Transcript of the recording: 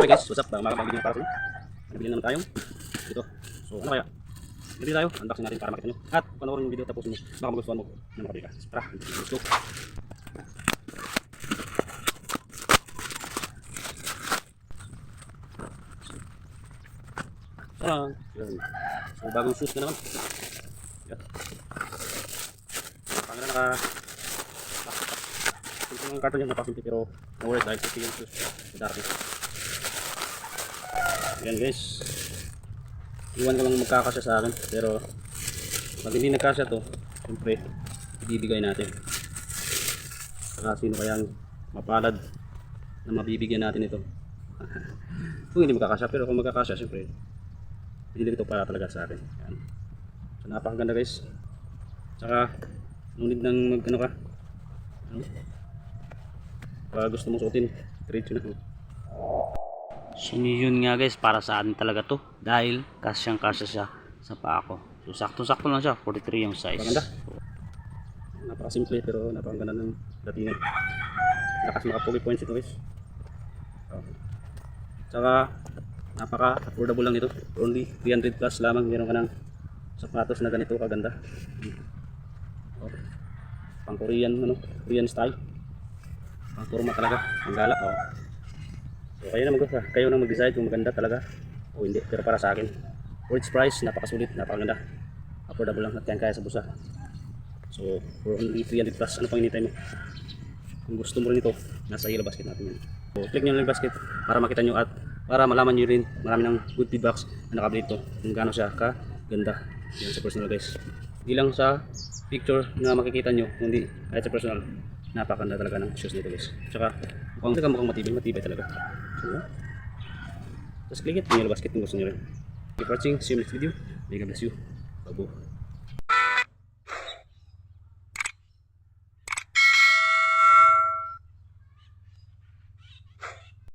Okay guys, what's up? Mga kapag video para sa inyo. Nabili naman tayong ito. So ano kaya? Nabili tayo, unboxing natin para makita nyo. At panoorin yung video tapusin mo. Baka magustuhan mo na makabili ka. Tara, let's go. Tara. So bagong shoes na naman. Yan. Pangala naka Ito yung karton yung napasimpi pero na-worth dahil kasi yung shoes darating. Yan guys. Iwan ko lang magkakasya sa akin. Pero pag hindi nagkasya to, siyempre ibibigay natin. Saka sino kayang mapalad na mabibigyan natin ito. kung hindi magkakasya, pero kung magkakasya, siyempre hindi ito para talaga sa akin. Yan. So napakaganda guys. Saka ngunit ng mag ano ka. Ano? Pag gusto mong suotin, diretso na. So yun nga guys, para sa atin talaga to. Dahil kasyang kasya siya sa paa ko. So sakto-sakto lang siya, 43 yung size. Maganda. Napakasimple pero napakaganda ng datingan. Lakas makapogi points ito guys. Oh. Saka napaka-affordable lang ito. Only 300 plus lamang meron ka ng sapatos na ganito kaganda. Oh. Pang Korean ano, Korean style. Pang forma talaga, ang gala. Oh. So kayo na mag kayo na mag-decide kung maganda talaga o hindi. Pero para sa akin, for its price, napakasulit, napakaganda. Affordable lang at kaya kaya sa busa. So, for only 300 plus, ano pang hinintay mo? Kung gusto mo rin ito, nasa yellow basket natin yan. So, click nyo lang yung basket para makita nyo at para malaman nyo rin marami ng good feedbacks na nakabili ito kung gaano siya ka ganda yan sa personal guys. Hindi lang sa picture na makikita nyo, kundi kahit sa personal, napakaganda talaga ng shoes nito guys. Tsaka, mukhang mukhang matibay, matibay talaga. So, just click it, yung yellow basket kung gusto nyo rin. Keep watching, see you next video. May God bless you. Bago.